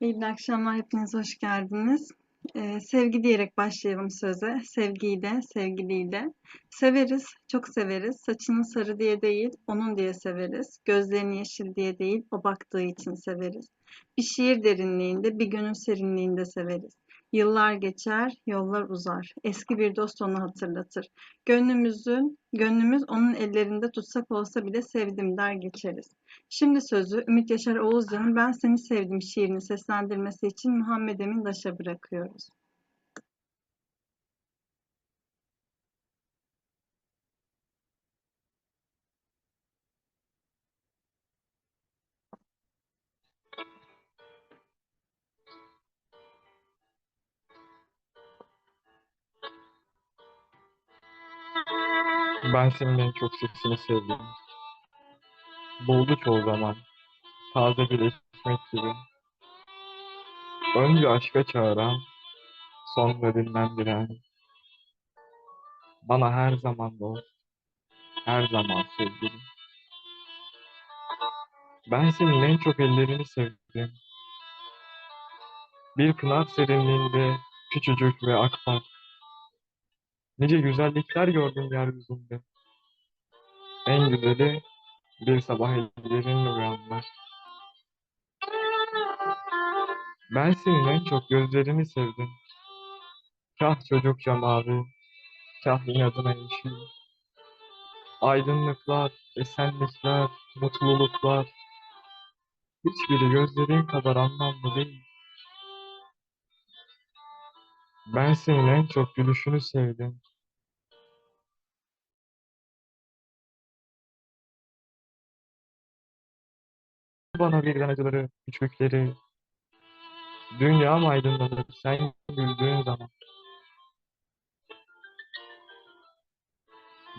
İyi akşamlar, hepiniz hoş geldiniz. Ee, sevgi diyerek başlayalım söze. Sevgiyi de, sevgiliyi de. Severiz, çok severiz. Saçının sarı diye değil, onun diye severiz. Gözlerini yeşil diye değil, o baktığı için severiz. Bir şiir derinliğinde, bir gönül serinliğinde severiz. Yıllar geçer, yollar uzar. Eski bir dost onu hatırlatır. Gönlümüzün, gönlümüz onun ellerinde tutsak olsa bile sevdim der geçeriz. Şimdi sözü Ümit Yaşar Oğuzcan'ın Ben Seni Sevdim şiirini seslendirmesi için Muhammed Emin Daş'a bırakıyoruz. Ben senin en çok sesini sevdim. Buldu çoğu zaman. Taze bir ekmek gibi. Önce aşka çağıran, sonra dinlendiren. Bana her zaman dost, her zaman sevgilim. Ben senin en çok ellerini sevdim. Bir pınar serinliğinde küçücük ve akpak. Nice güzellikler gördüm yeryüzünde. En güzeli bir sabah ellerinle uyanmak. Ben senin en çok gözlerini sevdim. Kah çocukça mavi, kah inadına yeşil. Aydınlıklar, esenlikler, mutluluklar. Hiçbiri gözlerin kadar anlamlı değil. Ben senin en çok gülüşünü sevdim. Bana birden acıları, küçükleri. Dünyam aydınlanır sen güldüğün zaman.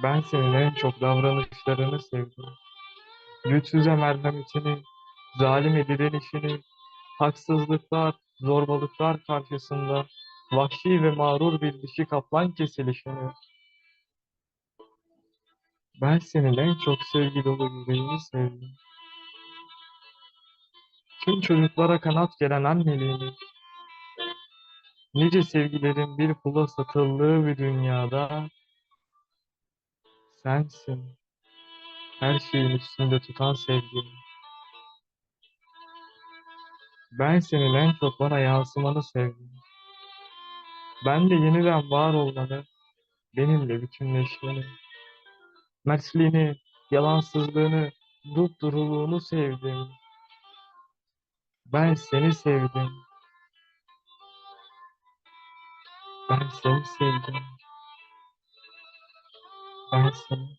Ben senin en çok davranışlarını sevdim. Güçsüze merhametini, zalime direnişini, haksızlıklar, zorbalıklar karşısında vahşi ve mağrur bir dişi kaplan kesilişini. Ben senin en çok sevgi dolu yüreğini sevdim. Tüm çocuklara kanat gelen anneliğini, nice sevgilerin bir pula satıldığı bir dünyada sensin. Her şeyin üstünde tutan sevgim. Ben senin en çok bana yansımanı sevdim. Ben de yeniden var olmanı, benimle bütünleşmeni, mertliğini, yalansızlığını, dupduruluğunu sevdim. Ben seni sevdim. Ben seni sevdim. Ben seni.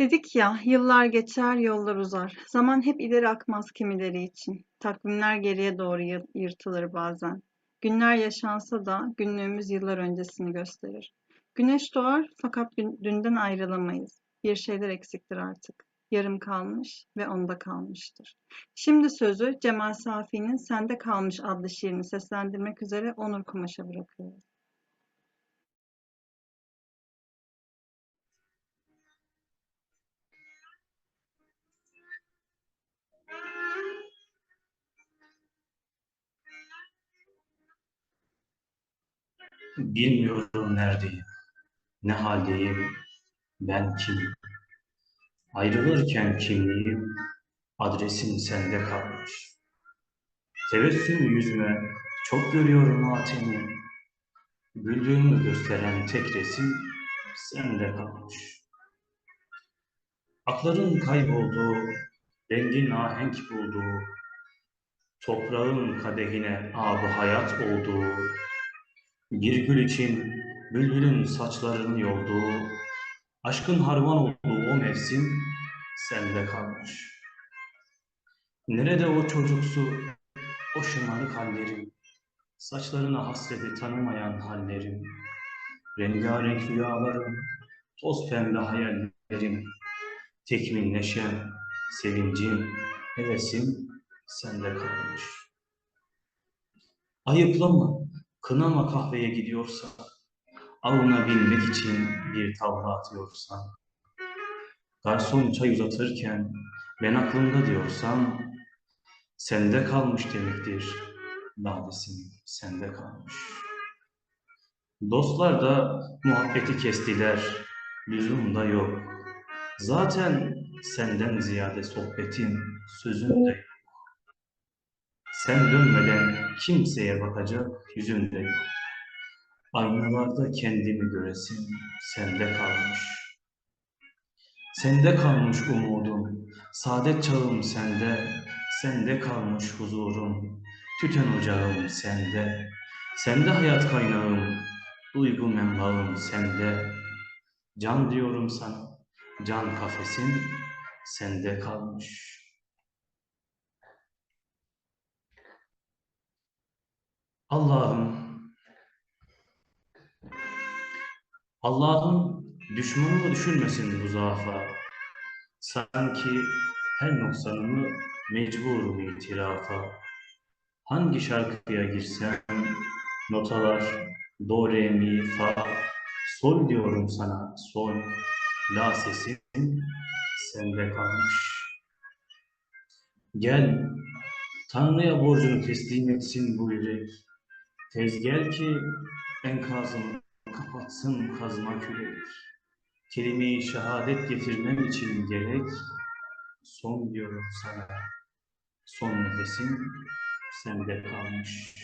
Dedik ya, yıllar geçer, yollar uzar. Zaman hep ileri akmaz kimileri için. Takvimler geriye doğru yı- yırtılır bazen. Günler yaşansa da günlüğümüz yıllar öncesini gösterir. Güneş doğar fakat dün- dünden ayrılamayız. Bir şeyler eksiktir artık. Yarım kalmış ve onda kalmıştır. Şimdi sözü Cemal Safi'nin Sende Kalmış adlı şiirini seslendirmek üzere Onur Kumaş'a bırakıyoruz. Bilmiyorum neredeyim, ne haldeyim, ben kimim? Ayrılırken kimliğim, adresim sende kalmış. Tebessüm yüzüme çok görüyorum matemi. Güldüğümü gösteren tek resim sende kalmış. Akların kaybolduğu, rengin ahenk bulduğu, toprağın kadehine abı hayat olduğu, bir gül için bülbülün saçlarını yolduğu, aşkın harman olduğu o mevsim sende kalmış. Nerede o çocuksu, o şımarık hallerim, saçlarına hasreti tanımayan hallerim, rengarenk rüyalarım, toz pembe hayallerim, tekmin neşem, sevincim, hevesim sende kalmış. Ayıplama, kınama kahveye gidiyorsa, avına binmek için bir tavla atıyorsan, Garson çay uzatırken ben aklımda diyorsam sende kalmış demektir. Ladesim sende kalmış. Dostlar da muhabbeti kestiler. Lüzum da yok. Zaten senden ziyade sohbetin, sözün de yok. Sen dönmeden kimseye bakacak yüzün de yok. Aynalarda kendimi göresim sende kalmış. Sende kalmış umudum, saadet çağım sende, sende kalmış huzurum, tüten ocağım sende, sende hayat kaynağım, duygu menbaım sende. Can diyorum sana, can kafesin sende kalmış. Allah'ım, Allah'ım düşmanımı düşürmesin bu zaafa. Sanki her noksanımı mecburum itirafa. Hangi şarkıya girsem notalar do, re, mi, fa, sol diyorum sana sol. La sesin sende kalmış. Gel Tanrı'ya borcunu teslim etsin bu yürek. Tez gel ki enkazımı kapatsın kazma kürek. Kelime-i şehadet getirmem için gerek. Son diyorum sana. Son nefesin sende kalmış.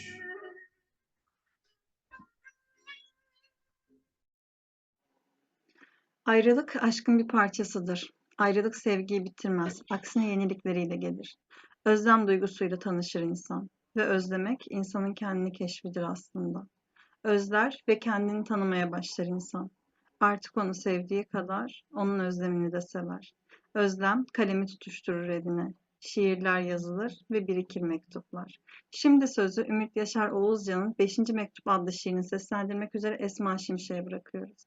Ayrılık aşkın bir parçasıdır. Ayrılık sevgiyi bitirmez. Aksine yenilikleriyle gelir. Özlem duygusuyla tanışır insan. Ve özlemek insanın kendini keşfidir aslında. Özler ve kendini tanımaya başlar insan. Artık onu sevdiği kadar onun özlemini de sever. Özlem kalemi tutuşturur eline. Şiirler yazılır ve birikir mektuplar. Şimdi sözü Ümit Yaşar Oğuzcan'ın 5. Mektup adlı şiirini seslendirmek üzere Esma Şimşek'e bırakıyoruz.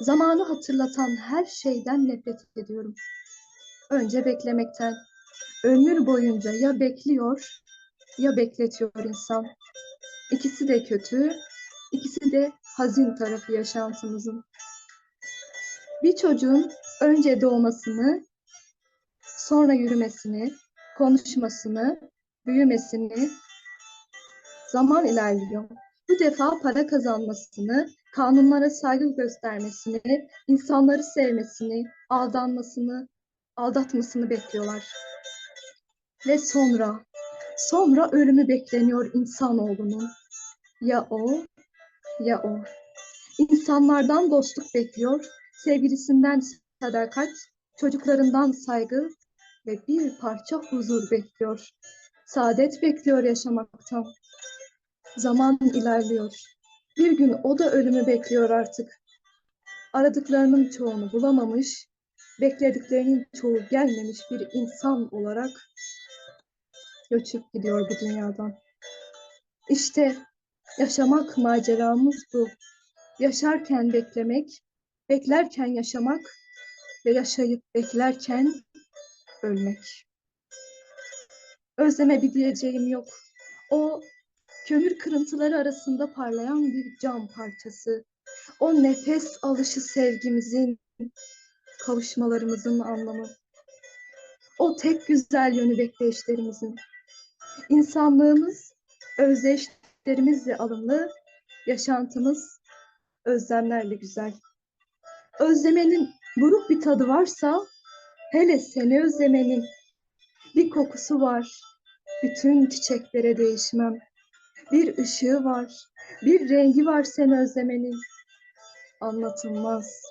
Zamanı hatırlatan her şeyden nefret ediyorum. Önce beklemekten. Ömür boyunca ya bekliyor ya bekletiyor insan. İkisi de kötü, ikisi de hazin tarafı yaşantımızın. Bir çocuğun önce doğmasını, sonra yürümesini, konuşmasını, büyümesini zaman ilerliyor. Bu defa para kazanmasını, kanunlara saygı göstermesini, insanları sevmesini, aldanmasını, aldatmasını bekliyorlar. Ve sonra, sonra ölümü bekleniyor insanoğlunun. Ya o, ya o. İnsanlardan dostluk bekliyor, sevgilisinden sadakat, çocuklarından saygı ve bir parça huzur bekliyor. Saadet bekliyor yaşamaktan. Zaman ilerliyor. Bir gün o da ölümü bekliyor artık. Aradıklarının çoğunu bulamamış, beklediklerinin çoğu gelmemiş bir insan olarak göçüp gidiyor bu dünyadan. İşte yaşamak maceramız bu. Yaşarken beklemek, beklerken yaşamak ve yaşayıp beklerken ölmek. Özleme bir diyeceğim yok. O kömür kırıntıları arasında parlayan bir cam parçası. O nefes alışı sevgimizin, kavuşmalarımızın anlamı. O tek güzel yönü bekleyişlerimizin. İnsanlığımız özdeşlerimizle alımlı, yaşantımız özlemlerle güzel. Özlemenin buruk bir tadı varsa, hele seni özlemenin bir kokusu var. Bütün çiçeklere değişmem. Bir ışığı var, bir rengi var seni özlemenin. Anlatılmaz.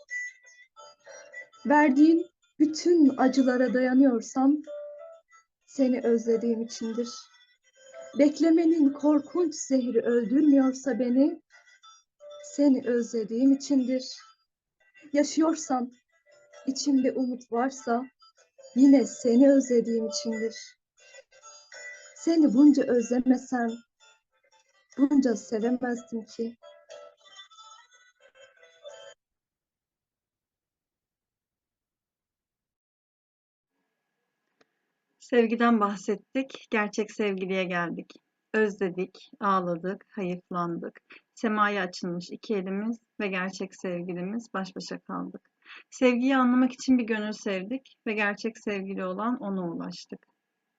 Verdiğin bütün acılara dayanıyorsam seni özlediğim içindir. Beklemenin korkunç zehri öldürmüyorsa beni seni özlediğim içindir. Yaşıyorsam, içimde umut varsa yine seni özlediğim içindir. Seni bunca özlemesem bunca sevemezdim ki. Sevgiden bahsettik, gerçek sevgiliye geldik. Özledik, ağladık, hayıflandık. Semaya açılmış iki elimiz ve gerçek sevgilimiz baş başa kaldık. Sevgiyi anlamak için bir gönül sevdik ve gerçek sevgili olan ona ulaştık.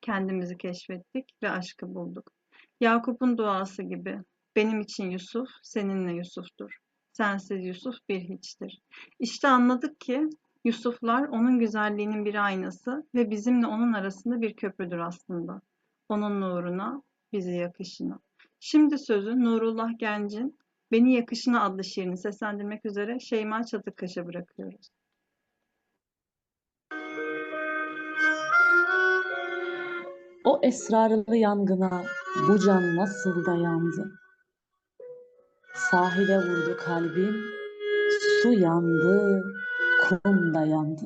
Kendimizi keşfettik ve aşkı bulduk. Yakup'un duası gibi. Benim için Yusuf, seninle Yusuf'tur. Sensiz Yusuf bir hiçtir. İşte anladık ki Yusuflar onun güzelliğinin bir aynası ve bizimle onun arasında bir köprüdür aslında. Onun nuruna, bizi yakışına. Şimdi sözü Nurullah Genc'in Beni Yakışına adlı şiirini seslendirmek üzere Şeyma Çatıkkaş'a bırakıyoruz. O esrarlı yangına bu can nasıl dayandı? Sahile vurdu kalbim, su yandı, kum da yandı.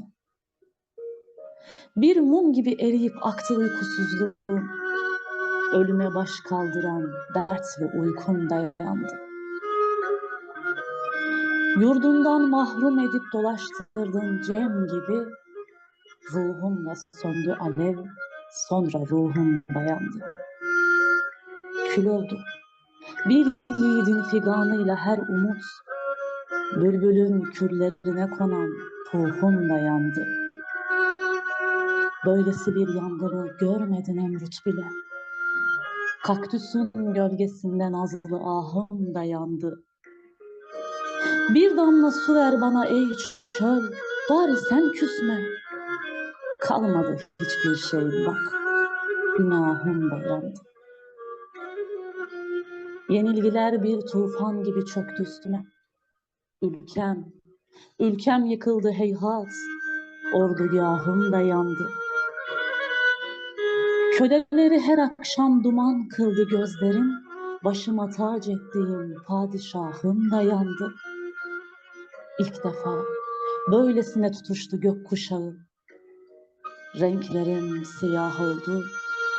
Bir mum gibi eriyip aktı uykusuzluğum, ölüme baş kaldıran dert ve uykum dayandı. Yurdundan mahrum edip dolaştırdın Cem gibi, ruhumla söndü alev, sonra ruhum dayandı. Kül oldu. Bir yiğidin figanıyla her umut, bülbülün küllerine konan ruhum dayandı. Böylesi bir yangını görmedin Emrut bile. Kaktüsün gölgesinden azlı ahım dayandı. Bir damla su ver bana ey çöl, bari sen küsme. Kalmadı hiçbir şey bak, günahım dayandı. Yenilgiler bir tufan gibi çöktü üstüme. Ülkem, ülkem yıkıldı heyhat, ordugahım da yandı. Köleleri her akşam duman kıldı gözlerim, başıma tac ettiğim padişahım da yandı. İlk defa böylesine tutuştu gökkuşağı. Renklerim siyah oldu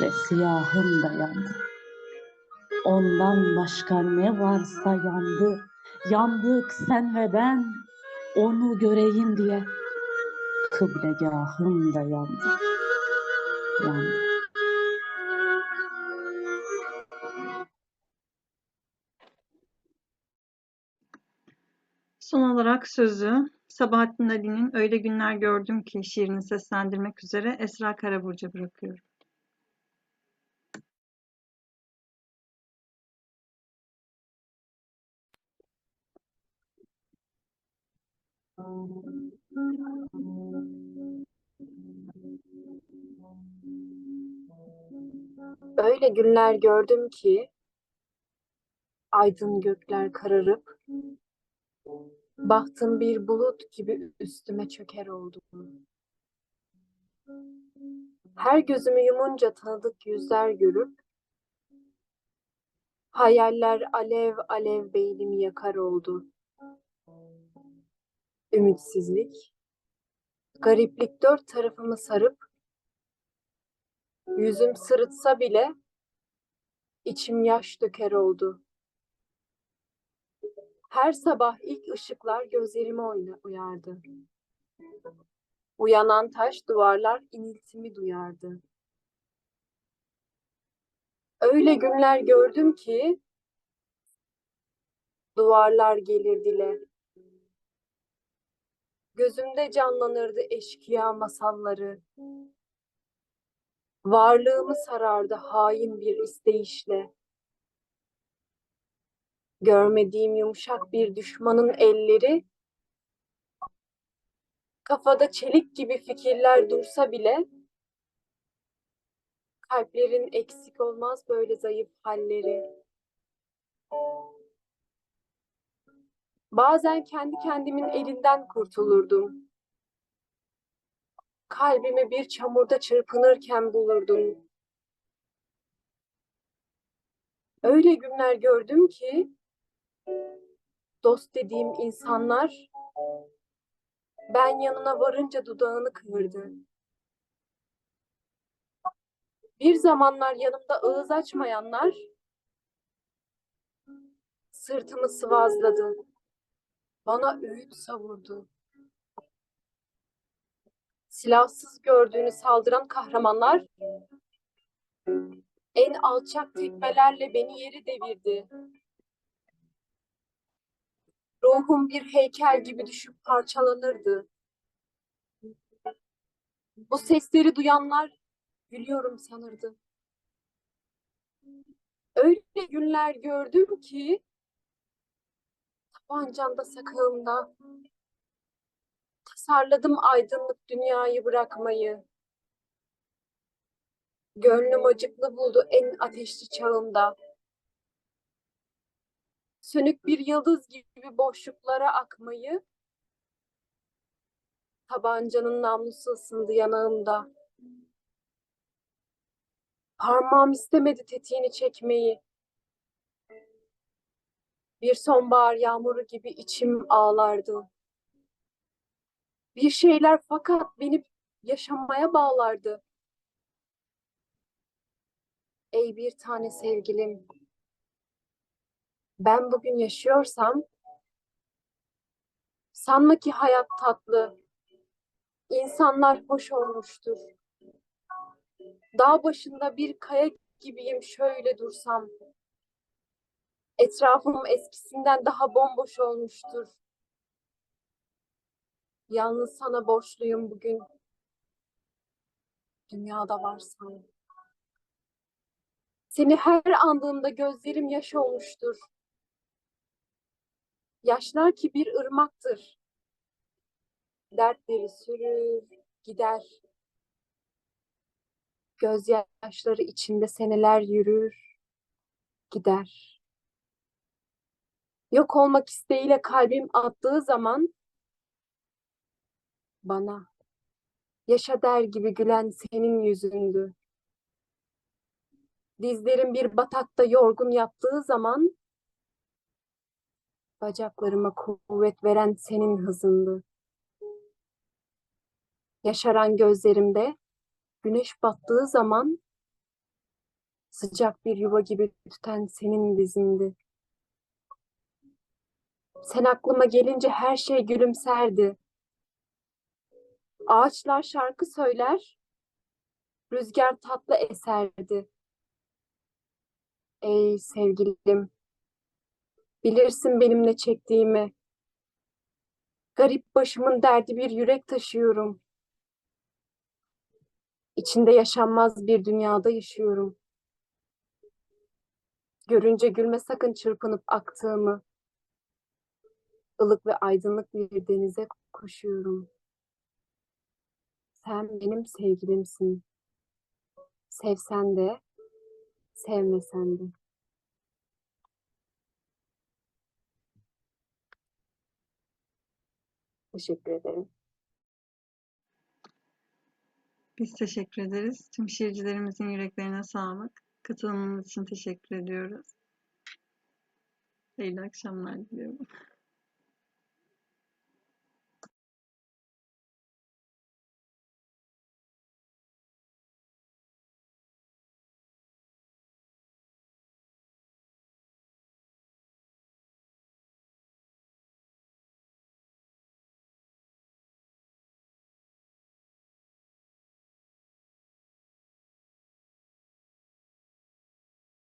ve siyahım da yandı. Ondan başka ne varsa yandı. Yandık sen ve ben onu göreyim diye. Kıblegahım da yandı. Yandı. Son olarak sözü Sabahattin Ali'nin Öyle Günler Gördüm Ki şiirini seslendirmek üzere Esra Karaburcu'ya bırakıyorum. Öyle günler gördüm ki aydın gökler kararıp bahtım bir bulut gibi üstüme çöker oldu. Her gözümü yumunca tanıdık yüzler görüp hayaller alev alev beynimi yakar oldu. Ümitsizlik, gariplik dört tarafımı sarıp yüzüm sırıtsa bile içim yaş döker oldu. Her sabah ilk ışıklar gözlerimi uyardı. Uyanan taş duvarlar iniltimi duyardı. Öyle günler gördüm ki duvarlar gelir dile. Gözümde canlanırdı eşkıya masalları. Varlığımı sarardı hain bir isteyişle. Görmediğim yumuşak bir düşmanın elleri, kafada çelik gibi fikirler dursa bile, kalplerin eksik olmaz böyle zayıf halleri. Bazen kendi kendimin elinden kurtulurdum. Kalbimi bir çamurda çırpınırken bulurdum. Öyle günler gördüm ki dost dediğim insanlar ben yanına varınca dudağını kıvırdı. Bir zamanlar yanımda ağız açmayanlar sırtımı sıvazladı. Bana öğüt savurdu. Silahsız gördüğünü saldıran kahramanlar en alçak tekmelerle beni yeri devirdi. Ruhum bir heykel gibi düşüp parçalanırdı. Bu sesleri duyanlar gülüyorum sanırdı. Öyle günler gördüm ki tabancamda sakığımda tasarladım aydınlık dünyayı bırakmayı. Gönlüm acıklı buldu en ateşli çağımda. Sönük bir yıldız gibi boşluklara akmayı, tabancanın namlusu ısındı yanağımda. Parmağım istemedi tetiğini çekmeyi. Bir sonbahar yağmuru gibi içim ağlardı. Bir şeyler fakat beni yaşamaya bağlardı. Ey bir tane sevgilim, ben bugün yaşıyorsam, sanma ki hayat tatlı, insanlar hoş olmuştur. Dağ başında bir kaya gibiyim şöyle dursam. Etrafım eskisinden daha bomboş olmuştur. Yalnız sana borçluyum bugün. Dünyada varsan. Seni her andığımda gözlerim yaş olmuştur. Yaşlar ki bir ırmaktır. Dertleri sürür, gider. Gözyaşları içinde seneler yürür, gider. Yok olmak isteğiyle kalbim attığı zaman bana yaşa der gibi gülen senin yüzündü. Dizlerim bir batakta yorgun yattığı zaman bacaklarıma kuvvet veren senin hızındı. Yaşaran gözlerimde güneş battığı zaman sıcak bir yuva gibi tüten senin dizindi. Sen aklıma gelince her şey gülümserdi. Ağaçlar şarkı söyler, rüzgar tatlı eserdi. Ey sevgilim, bilirsin benim ne çektiğimi. Garip başımın derdi bir yürek taşıyorum. İçinde yaşanmaz bir dünyada yaşıyorum. Görünce gülme sakın çırpınıp aktığımı. Ilık ve aydınlık bir denize koşuyorum. Sen benim sevgilimsin. Sevsen de, sevmesen de. Teşekkür ederim. Biz teşekkür ederiz. Tüm şiircilerimizin yüreklerine sağlık. Katılımınız için teşekkür ediyoruz. İyi akşamlar diliyorum.